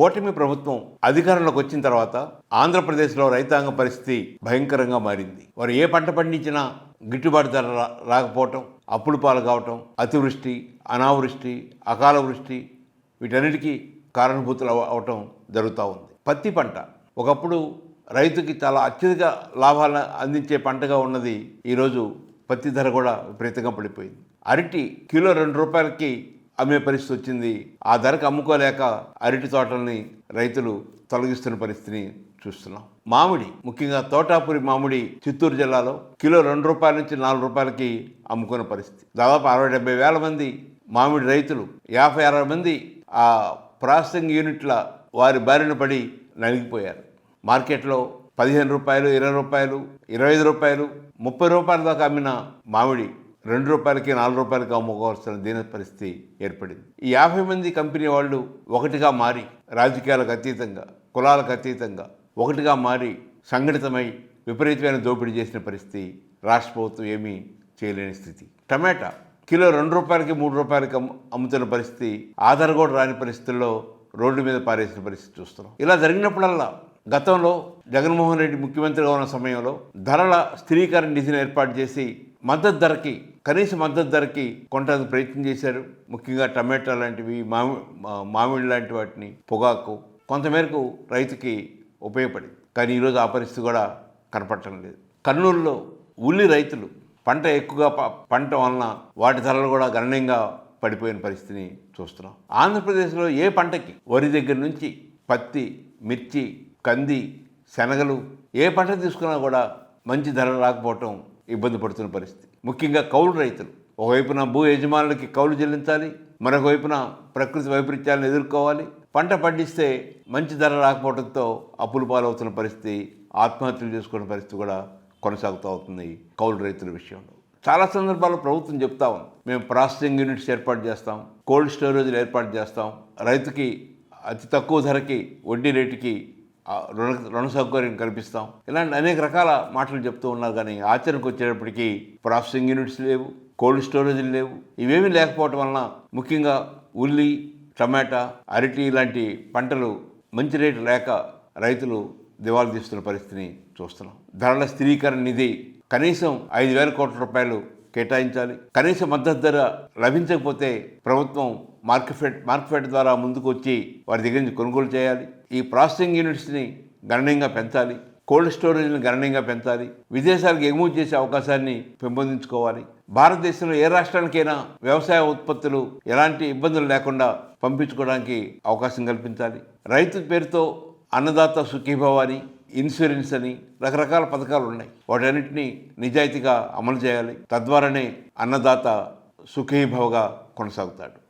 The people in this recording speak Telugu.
కూటమి ప్రభుత్వం అధికారంలోకి వచ్చిన తర్వాత ఆంధ్రప్రదేశ్లో రైతాంగ పరిస్థితి భయంకరంగా మారింది. వారు ఏ పంట పండించినా గిట్టుబాటు ధర రా- రాకపోవటం అప్పులు పాలు కావటం అతివృష్టి అనావృష్టి అకాల వృష్టి వీటన్నిటికీ కారణభూతులు అవటం జరుగుతూ ఉంది. పత్తి పంట ఒకప్పుడు రైతుకి చాలా అత్యధిక లాభాలను అందించే పంటగా ఉన్నది ఈరోజు పత్తి ధర కూడా విపరీతంగా పడిపోయింది. అరటి కిలో రెండు రూపాయలకి అమ్మే పరిస్థితి వచ్చింది. ఆ ధరకు అమ్ముకోలేక అరటి తోటల్ని రైతులు తొలగిస్తున్న పరిస్థితిని చూస్తున్నాం. మామిడి ముఖ్యంగా తోటాపురి మామిడి చిత్తూరు జిల్లాలో కిలో రెండు రూపాయల నుంచి నాలుగు రూపాయలకి అమ్ముకున్న పరిస్థితి. దాదాపు అరవై డెబ్బై వేల మంది మామిడి రైతులు యాభై అరవై మంది ఆ ప్రాసెసింగ్ యూనిట్ల వారి బారిన పడి నలిగిపోయారు. మార్కెట్లో పదిహేను రూపాయలు ఇరవై రూపాయలు ఇరవై ఐదు రూపాయలు ముప్పై రూపాయల దాకా అమ్మిన మామిడి రెండు రూపాయలకి నాలుగు రూపాయలకి అమ్ముకోవాల్సిన దీని పరిస్థితి ఏర్పడింది. ఈ యాభై మంది కంపెనీ వాళ్ళు ఒకటిగా మారి రాజకీయాలకు అతీతంగా కులాలకు అతీతంగా ఒకటిగా మారి సంఘటితమై విపరీతమైన దోపిడీ చేసిన పరిస్థితి రాష్ట్ర ప్రభుత్వం ఏమీ చేయలేని స్థితి. టమాటా కిలో రెండు రూపాయలకి మూడు రూపాయలకి అమ్ముతున్న పరిస్థితి ఆధార్ కూడా రాని పరిస్థితుల్లో రోడ్డు మీద పారేసిన పరిస్థితి చూస్తున్నాం. ఇలా జరిగినప్పుడల్లా గతంలో జగన్మోహన్ రెడ్డి ముఖ్యమంత్రిగా ఉన్న సమయంలో ధరల స్థిరీకరణ నిధిని ఏర్పాటు చేసి మద్దతు ధరకి కనీస మద్దతు ధరకి కొనడానికి ప్రయత్నం చేశారు. ముఖ్యంగా టమాటా లాంటివి మామి మా- మామిడి లాంటి వాటిని పొగాకు కొంతమేరకు రైతుకి ఉపయోగపడింది. కానీ ఈరోజు ఆ పరిస్థితి కూడా కనపడటం లేదు. కర్నూలులో ఉల్లి రైతులు పంట ఎక్కువగా ప- పంట వలన వాటి ధరలు కూడా గణనీయంగా పడిపోయిన పరిస్థితిని చూస్తున్నాం. ఆంధ్రప్రదేశ్లో ఏ పంటకి? వరి దగ్గర నుంచి పత్తి మిర్చి కంది శనగలు ఏ పంట తీసుకున్నా కూడా మంచి ధర రాకపోవటం ఇబ్బంది పడుతున్న పరిస్థితి. ముఖ్యంగా కౌలు రైతులు. ఒకవైపున భూ యజమానులకి కౌలు చెల్లించాలి మరొక వైపున ప్రకృతి వైపరీత్యాలను ఎదుర్కోవాలి. పంట పండిస్తే మంచి ధర రాకపోవడంతో అప్పులు పాలవుతున్న పరిస్థితి ఆత్మహత్యలు చేసుకునే పరిస్థితి కూడా కొనసాగుతూ అవుతుంది కౌలు రైతుల విషయంలో. చాలా సందర్భాల్లో ప్రభుత్వం చెప్తా ఉంది. మేము ప్రాసెసింగ్ యూనిట్స్ ఏర్పాటు చేస్తాం కోల్డ్ స్టోరేజ్లు ఏర్పాటు చేస్తాం. రైతుకి అతి తక్కువ ధరకి వడ్డీ రేటుకి రుణ రుణ సౌకర్యం కల్పిస్తాం. ఇలాంటి అనేక రకాల మాటలు చెప్తూ ఉన్నారు కానీ ఆచరణకు వచ్చేటప్పటికి ప్రాసెసింగ్ యూనిట్స్ లేవు కోల్డ్ స్టోరేజ్లు లేవు. ఇవేమీ లేకపోవటం వలన ముఖ్యంగా ఉల్లి టమాటా అరటి లాంటి పంటలు మంచి రేటు లేక రైతులు దివాలు తీస్తున్న పరిస్థితిని చూస్తున్నాం. ధరల స్థిరీకరణ నిధి కనీసం ఐదు వేల కోట్ల రూపాయలు కేటాయించాలి. కనీస మద్దతు ధర లభించకపోతే ప్రభుత్వం మార్కెట్ మార్కెట్ ద్వారా ముందుకు వచ్చి వారి దగ్గర నుంచి కొనుగోలు చేయాలి. ఈ ప్రాసెసింగ్ యూనిట్స్ని గణనీయంగా పెంచాలి. కోల్డ్ స్టోరేజ్ని గణనీయంగా పెంచాలి. విదేశాలకు ఎగుమతి చేసే అవకాశాన్ని పెంపొందించుకోవాలి. భారతదేశంలో ఏ రాష్ట్రానికైనా వ్యవసాయ ఉత్పత్తులు ఎలాంటి ఇబ్బందులు లేకుండా పంపించుకోవడానికి అవకాశం కల్పించాలి. రైతు పేరుతో అన్నదాత సుఖీభవాని ఇన్సూరెన్స్ అని రకరకాల పథకాలు ఉన్నాయి. వాటన్నిటిని నిజాయితీగా అమలు చేయాలి. తద్వారానే అన్నదాత సుఖీభవగా కొనసాగుతాడు.